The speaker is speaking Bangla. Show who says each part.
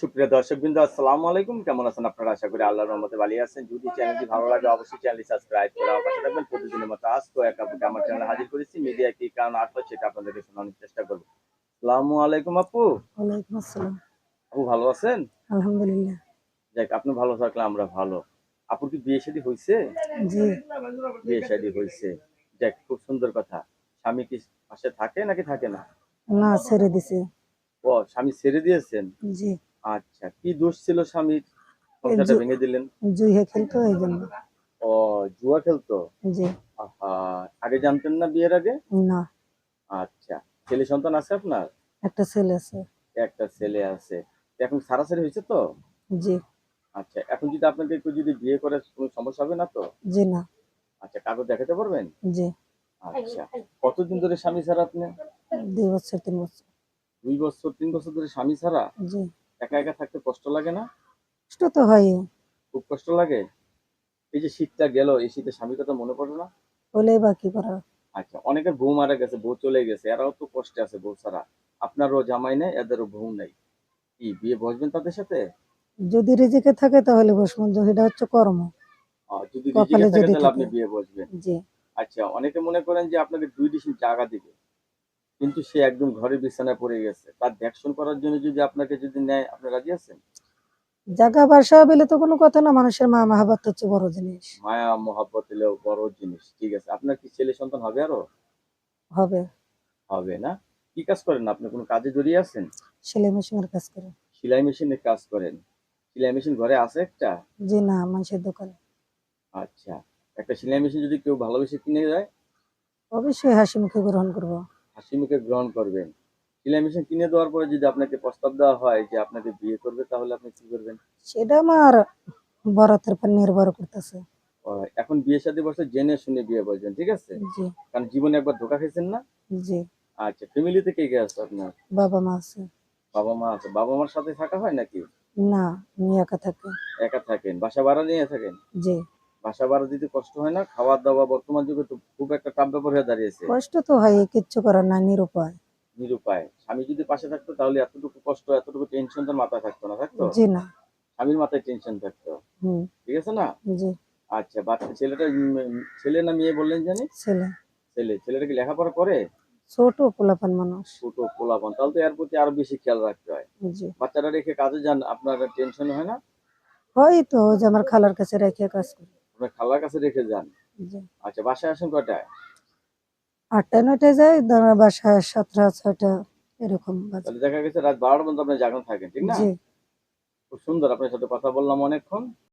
Speaker 1: সুপ্রিয় দর্শক বিন্দু আসসালামু আলাইকুম। কেমন আছেন আপনারা? আশা করি আল্লাহর রহমতে ভালো আছেন। যদি চ্যানেলটি ভালো লাগে অবশ্যই চ্যানেলটি সাবস্ক্রাইব করে আমার পাশে থাকবেন। প্রতিদিনের মতো আজ তো একা আপুকে আমার চ্যানেলে হাজির করেছি। মিডিয়া কি কারণ আসলো সেটা আপনাদেরকে শোনানোর চেষ্টা করব। আসসালামু আলাইকুম আপু।
Speaker 2: ওয়ালাইকুম আসসালাম।
Speaker 1: আপু ভালো আছেন?
Speaker 2: আলহামদুলিল্লাহ।
Speaker 1: যাক আপনি ভালো থাকলে আমরা ভালো। আপুর কি বিয়ে শাদী হয়েছে
Speaker 2: জি।
Speaker 1: বিয়ে শাদী হয়েছে যাক খুব সুন্দর কথা। স্বামী কি পাশে থাকে নাকি থাকে না?
Speaker 2: না ছেড়ে দিছে।
Speaker 1: ও স্বামী ছেড়ে দিয়েছেন?
Speaker 2: জি।
Speaker 1: আচ্ছা কি দোষ ছিল স্বামীর সংসারটা ভেঙে দিলেন।
Speaker 2: জুইহে খেলতো এই জন্য।
Speaker 1: ও জুয়া খেলতো?
Speaker 2: জি
Speaker 1: আহা আগে জানতেন না বিয়ের আগে?
Speaker 2: না।
Speaker 1: আচ্ছা ছেলে সন্তান আছে আপনার?
Speaker 2: একটা ছেলে আছে।
Speaker 1: একটা ছেলে আছে। এখন সারাসারি হয়েছে তো?
Speaker 2: জি।
Speaker 1: আচ্ছা এখন যদি আপনাকে কেউ যদি বিয়ে করে কোনো সমস্যা হবে না তো?
Speaker 2: জি না।
Speaker 1: আচ্ছা কাগজ দেখাতে পারবেন?
Speaker 2: জি।
Speaker 1: আচ্ছা কতদিন ধরে স্বামী ছাড়া আপনি?
Speaker 2: দুই বছর তিন বছর।
Speaker 1: দুই বছর তিন বছর ধরে স্বামী ছাড়া?
Speaker 2: জি।
Speaker 1: একা একা থাকতে কষ্ট লাগে না?
Speaker 2: কষ্ট তো হয়
Speaker 1: খুব কষ্ট লাগে? এই যে শীতটা গেল এই শীতে স্বামীর কথা মনে পড়ে না?
Speaker 2: বলে বা কি করা?
Speaker 1: আচ্ছা অনেকের বউ মারা গেছে বউ চলে গেছে এরাও তো কষ্টে আছে বউ ছাড়া। আপনারও জামাই নেই এদেরও বউ নেই। কি বিয়ে বসবেন তাদের সাথে?
Speaker 2: যদি রিজিকে থাকে তাহলে বসবো এটা হচ্ছে কর্ম।
Speaker 1: যদি রিজিকে থাকে তাহলে আপনি বিয়ে বসবেন।
Speaker 2: জি।
Speaker 1: আচ্ছা অনেকে মনে করেন যে আপনাকে দুই ডিসিম জায়গা দিবে। কিন্তু সে একদম ঘরের বিছানায় পড়ে গেছে। তার দেখশন করার জন্য যদি আপনাকে যদি নেয় আপনি রাজি আছেন?
Speaker 2: জায়গা বাসা পেলে তো কোনো কথা না মানুষের মা মাহাবাত হচ্ছে বড় জিনিস।
Speaker 1: মায়া মহাব্বত এলেও বড় জিনিস ঠিক আছে। আপনার কি ছেলে সন্তান হবে আরও?
Speaker 2: হবে।
Speaker 1: হবে না? কি কাজ করেন আপনি? কোনো কাজে জড়িয়ে আছেন?
Speaker 2: সেলাই মেশিনের কাজ করে।
Speaker 1: সেলাই মেশিনে কাজ করেন? সেলাই মেশিন ঘরে আছে একটা?
Speaker 2: জি না মানুষের দোকানে।
Speaker 1: আচ্ছা। একটা সেলাই মেশিন যদি কেউ ভালোবেসে কিনে দেয়?
Speaker 2: অবশ্যই হাসি মুখে গ্রহণ করব।
Speaker 1: হাসি মুখে গ্রহণ করবেন। সেলাই মেশিন কিনে দেওয়ার পরে যদি আপনাকে প্রস্তাব দেওয়া হয় যে আপনাকে বিয়ে করবে তাহলে আপনি কি করবেন?
Speaker 2: সেটা আমার বরাতের পর নির্ভর করতেছে।
Speaker 1: এখন বিয়ে সাথে বসে জেনে শুনে বিয়ে বলছেন ঠিক আছে? কারণ জীবনে একবার ধোকা খেয়েছেন না?
Speaker 2: জি।
Speaker 1: আচ্ছা ফ্যামিলিতে কে কে আছে আপনার?
Speaker 2: বাবা মা আছে।
Speaker 1: বাবা মা আছে। বাবা মার সাথে থাকা হয় নাকি?
Speaker 2: না আমি একা থাকি।
Speaker 1: একা থাকেন। বাসা ভাড়া নিয়ে থাকেন?
Speaker 2: জি।
Speaker 1: বাসা ভাড়া দিতে কষ্ট হয় না খাওয়া দাওয়া বর্তমান যুগে তো খুব একটা টাপ ব্যাপার হয়ে দাঁড়িয়েছে
Speaker 2: কষ্ট তো হয় কিচ্ছু করার না নিরুপায়।
Speaker 1: নিরুপায়। স্বামী যদি পাশে থাকতো তাহলে এতটুকু কষ্ট এতটুকু টেনশন তার মাথায় থাকতো না থাকতো?
Speaker 2: জি না।
Speaker 1: স্বামীর মাথায় টেনশন থাকতো।
Speaker 2: হুম।
Speaker 1: ঠিক আছে না?
Speaker 2: জি।
Speaker 1: আচ্ছা বাচ্চা ছেলেটা উম, ছেলে না মেয়ে বললেন জানি?
Speaker 2: ছেলে।
Speaker 1: ছেলে। ছেলেটা কি লেখাপড়া করে?
Speaker 2: ছোট পোলাপান মানুষ।
Speaker 1: ছোট পোলাপন। তাহলে তো এর প্রতি আরও বেশি খেয়াল রাখতে হয়।
Speaker 2: জি।
Speaker 1: বাচ্চাটা রেখে কাজে যান আপনার টেনশন হয় না
Speaker 2: হয় তো ওই যে আমার খালার কাছে রেখে কাজ করি।
Speaker 1: আপনার খালার কাছে রেখে যান। আচ্ছা বাসায় আসেন কয়টায়?
Speaker 2: আটটা নয়টায় যায় দাঁড়া বাসায় সাতটা ছয়টা এরকম
Speaker 1: তাহলে দেখা গেছে রাত বারোটা পর্যন্ত আপনি জাগানো থাকেন ঠিক না? খুব সুন্দর আপনার সাথে কথা বললাম অনেকক্ষণ।